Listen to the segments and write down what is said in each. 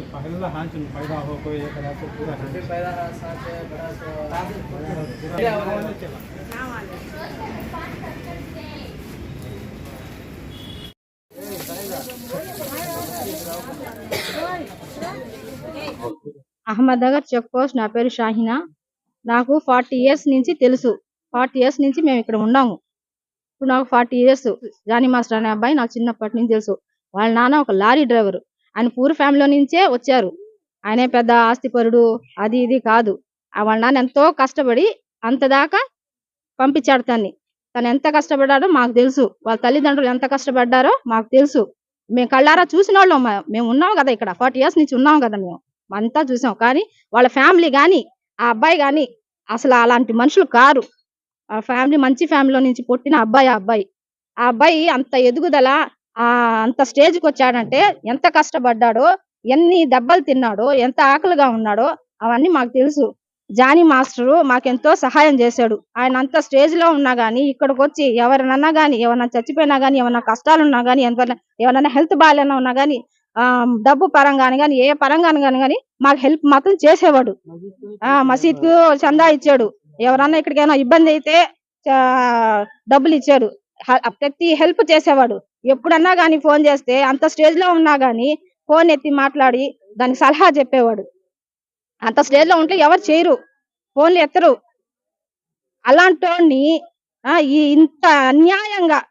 नहीं पहला हाथ पैदा हो कोई एक रात से पूरा हाथ అహ్మద్నగర్ చెక్ పోస్ట్ నా పేరు షాహినా నాకు ఫార్టీ ఇయర్స్ నుంచి తెలుసు ఫార్టీ ఇయర్స్ నుంచి మేము ఇక్కడ ఉన్నాము ఇప్పుడు నాకు ఫార్టీ ఇయర్స్ జానీ మాస్టర్ అనే అబ్బాయి నాకు చిన్నప్పటి నుంచి తెలుసు వాళ్ళ నాన్న ఒక లారీ డ్రైవర్ ఆయన పూర్ ఫ్యామిలీలో నుంచే వచ్చారు. ఆయనే పెద్ద ఆస్తిపరుడు అది ఇది కాదు. వాళ్ళ నాన్న ఎంతో కష్టపడి అంత దాకా పంపించాడు తన్ని. తను ఎంత కష్టపడ్డాడో మాకు తెలుసు. వాళ్ళ తల్లిదండ్రులు ఎంత కష్టపడ్డారో మాకు తెలుసు. మేము కళ్ళారా చూసిన వాళ్ళం మేము ఉన్నాం కదా ఇక్కడ. ఫార్టీ ఇయర్స్ నుంచి ఉన్నాం కదా మేము. అంతా చూసాం. కానీ వాళ్ళ ఫ్యామిలీ కానీ ఆ అబ్బాయి కానీ అసలు అలాంటి మనుషులు కారు. ఆ ఫ్యామిలీ మంచి ఫ్యామిలీలో నుంచి పుట్టిన అబ్బాయి ఆ అబ్బాయి. ఆ అబ్బాయి అంత ఎదుగుదల ఆ అంత స్టేజ్కి వచ్చాడంటే ఎంత కష్టపడ్డాడో ఎన్ని దెబ్బలు తిన్నాడో ఎంత ఆకలిగా ఉన్నాడో అవన్నీ మాకు తెలుసు. జానీ మాస్టరు మాకెంతో సహాయం చేశాడు. ఆయన అంత స్టేజ్లో ఉన్నా కానీ ఇక్కడికి వచ్చి ఎవరినన్నా కానీ ఎవరన్నా చచ్చిపోయినా కానీ ఏమన్నా కష్టాలు ఉన్నా గానీ ఎవరైనా ఎవరైనా హెల్త్ బాగాలేనా ఉన్నా కానీ ఆ డబ్బు పరంగాని కానీ ఏ పరంగాని కాని కానీ మాకు హెల్ప్ మాత్రం చేసేవాడు. ఆ మసీద్కు చందా ఇచ్చాడు. ఎవరన్నా ఇక్కడికైనా ఇబ్బంది అయితే డబ్బులు ఇచ్చాడు. ప్రతి హెల్ప్ చేసేవాడు. ఎప్పుడన్నా కానీ ఫోన్ చేస్తే అంత స్టేజ్లో ఉన్నా గానీ ఫోన్ ఎత్తి మాట్లాడి దానికి సలహా చెప్పేవాడు. అంత స్టేజ్లో ఉంటే ఎవరు చేయరు. ఫోన్లు ఎత్తరు. అలాంటోడిని ఆ, ఈ ఇంత అన్యాయంగా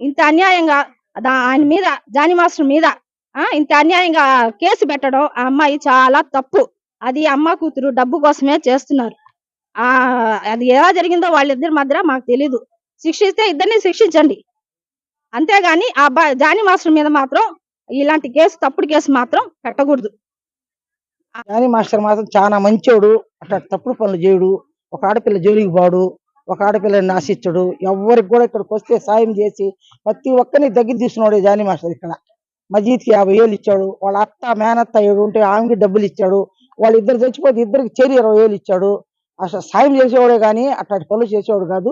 ఇంత అన్యాయంగా దా- ఆయన మీద జాని మాస్టర్ మీద ఆ ఇంత అన్యాయంగా కేసు పెట్టడం ఆ అమ్మాయి చాలా తప్పు. అది అమ్మ కూతురు డబ్బు కోసమే చేస్తున్నారు. ఆ అది ఎలా జరిగిందో వాళ్ళిద్దరి మధ్య మాకు తెలీదు. శిక్షిస్తే ఇద్దరిని శిక్షించండి. అంతేగాని ఆ అబ్బాయి జానీ మాస్టర్ మీద మాత్రం ఇలాంటి కేసు తప్పుడు కేసు మాత్రం పెట్టకూడదు. జానీ మాస్టర్ మాత్రం చాలా మంచోడు అట్లా తప్పుడు పనులు చేయడు ఒక ఆడపిల్ల జోలికి పోడు ఒక ఆడపిల్లని నాశించడు ఎవరికి కూడా ఇక్కడికి వస్తే సాయం చేసి ప్రతి ఒక్కరిని దగ్గర తీసుకున్నాడు జానీ మాస్టర్ ఇక్కడ. మజీద్కి యాభై వేలు ఇచ్చాడు వాళ్ళ అత్త మేనత్త ఏడు ఉంటే ఆమెకి డబ్బులు ఇచ్చాడు వాళ్ళిద్దరు చచ్చిపోతే ఇద్దరికి చేరి ఇరవై వేలు ఇచ్చాడు. అసలు సాయం చేసేవాడే కానీ అట్లాంటి పనులు చేసేవాడు కాదు.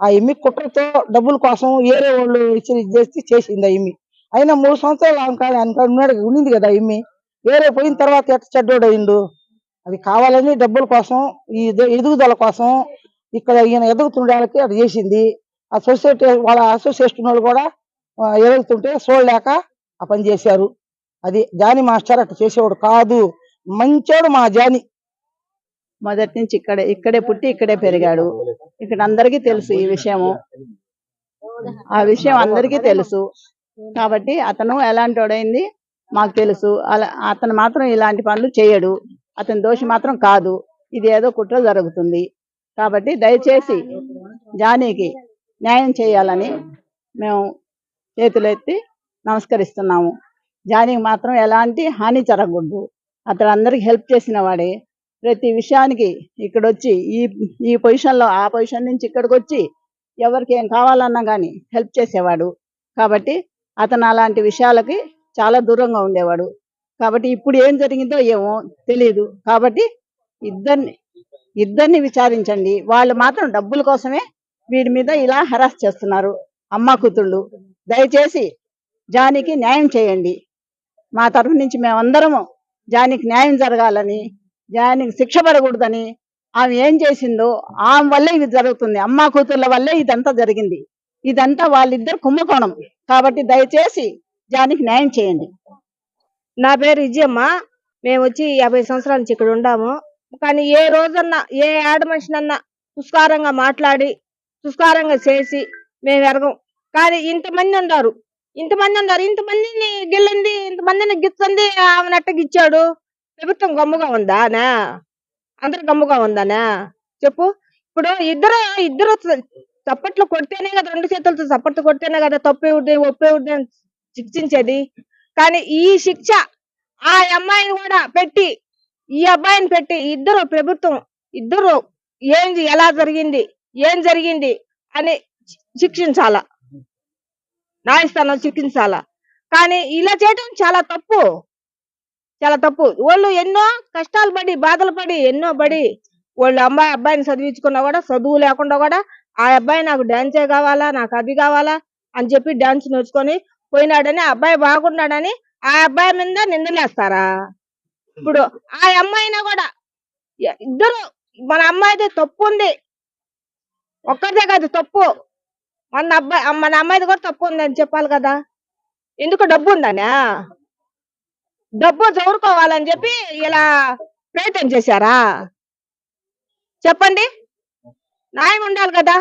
ఆ ఎమ్మి కుట్రతో డబ్బుల కోసం ఏరే వాళ్ళు ఇచ్చి చేసి చేసింది ఆ ఎమ్మి అయినా మూడు సంవత్సరాలు ఆమె కాదు ఉన్నాడు ఉండింది కదా ఎమ్మి వేరే పోయిన తర్వాత ఎట్ట చెడ్డోడు అయిండు? అది కావాలని డబ్బుల కోసం ఈ ఎదుగుదల కోసం ఇక్కడ ఈయన ఎదుగుతుండడానికి అది చేసింది. ఆ సొసైటీ వాళ్ళ అసోసియేషన్ వాళ్ళు కూడా ఎదుగుతుంటే చూడలేక ఆ పని చేశారు. అది జాని మాస్టర్ అట్లా చేసేవాడు కాదు. మంచోడు మా జాని. మొదటి నుంచి ఇక్కడే ఇక్కడే పుట్టి ఇక్కడే పెరిగాడు. ఇక్కడ అందరికీ తెలుసు ఈ విషయము. ఆ విషయం అందరికీ తెలుసు. కాబట్టి అతను ఎలాంటి వాడైంది మాకు తెలుసు. అలా అతను మాత్రం ఇలాంటి పనులు చేయడు. అతని దోషి మాత్రం కాదు. ఇది ఏదో కుట్ర జరుగుతుంది. కాబట్టి దయచేసి జానీకి న్యాయం చేయాలని మేము చేతులెత్తి నమస్కరిస్తున్నాము. జానీకి మాత్రం ఎలాంటి హాని జరగకూడదు. అతను అందరికి హెల్ప్ చేసిన వాడే. ప్రతి విషయానికి ఇక్కడ వచ్చి ఈ ఈ పొజిషన్లో ఆ పొజిషన్ నుంచి ఇక్కడికి వచ్చి ఎవరికి ఏం కావాలన్నా కానీ హెల్ప్ చేసేవాడు. కాబట్టి అతను అలాంటి విషయాలకి చాలా దూరంగా ఉండేవాడు. కాబట్టి ఇప్పుడు ఏం జరిగిందో ఏమో తెలియదు కాబట్టి ఇద్దరిని ఇద్దరిని విచారించండి. వాళ్ళు మాత్రం డబ్బుల కోసమే వీడి మీద ఇలా హరాస్ చేస్తున్నారు. అమ్మ కూతుళ్ళు దయచేసి జానికి న్యాయం చేయండి. మా తరఫు నుంచి మేమందరము జానికి న్యాయం జరగాలని జానికి శిక్ష పడకూడదని ఆమె ఏం చేసిందో ఆమె వల్లే ఇది జరుగుతుంది. అమ్మ కూతుర్ల వల్లే ఇదంతా జరిగింది. ఇదంతా వాళ్ళిద్దరు కుంభకోణం. కాబట్టి దయచేసి జానికి న్యాయం చేయండి. నా పేరు విజయమ్మ. మేము వచ్చి యాభై సంవత్సరాల నుంచి ఇక్కడ ఉండాము. కానీ ఏ రోజన్నా ఏ ఆడ మనిషినన్నా తుస్కారంగా మాట్లాడి తుస్కారంగా చేసి మేము ఎరగం. కానీ ఇంతమంది ఉన్నారు. ఇంతమంది ఉన్నారు. ఇంతమందిని గిల్లింది ఇంతమందిని గిచ్చింది ఆమె గిచ్చాడు ప్రభుత్వం గమ్ముగా ఉందానా అందరు గమ్ముగా ఉందానా? చెప్పు. ఇప్పుడు ఇద్దరు ఇద్దరు చప్పట్లు కొడితేనే కదా రెండు చేతులతో చప్పట్లు కొడితేనే కదా తప్పే ఉంటే ఒప్పే ఉంటే అని శిక్షించేది. కానీ ఈ శిక్ష ఆ అమ్మాయిని కూడా పెట్టి ఈ అబ్బాయిని పెట్టి ఇద్దరు ప్రభుత్వం ఇద్దరు ఏం ఎలా జరిగింది ఏం జరిగింది అని శిక్షించాల? న్యాయస్థానం శిక్షించాల? కానీ ఇలా చేయడం చాలా తప్పు. చాలా తప్పు. వాళ్ళు ఎన్నో కష్టాలు పడి బాధలు పడి ఎన్నో పడి వాళ్ళు అమ్మాయి అబ్బాయిని చదివించుకున్నా కూడా చదువు లేకుండా కూడా ఆ అబ్బాయి నాకు డాన్సే కావాలా నాకు అది కావాలా అని చెప్పి డాన్స్ నేర్చుకొని పోయినాడని ఆ అబ్బాయి బాగున్నాడని ఆ అబ్బాయి మీద నిందలేస్తారా ఇప్పుడు ఆ అమ్మాయినా కూడా ఇద్దరు మన అమ్మాయిది తప్పు ఉంది ఒక్కరిదే కాదు తప్పు. మన అబ్బాయి మన అమ్మాయిది కూడా తప్పు ఉంది అని చెప్పాలి కదా. ఎందుకు డబ్బు ఉందనా? డబ్బు చదువుకోవాలని చెప్పి ఇలా ప్రయత్నం చేశారా? చెప్పండి. న్యాయం ఉండాలి కదా.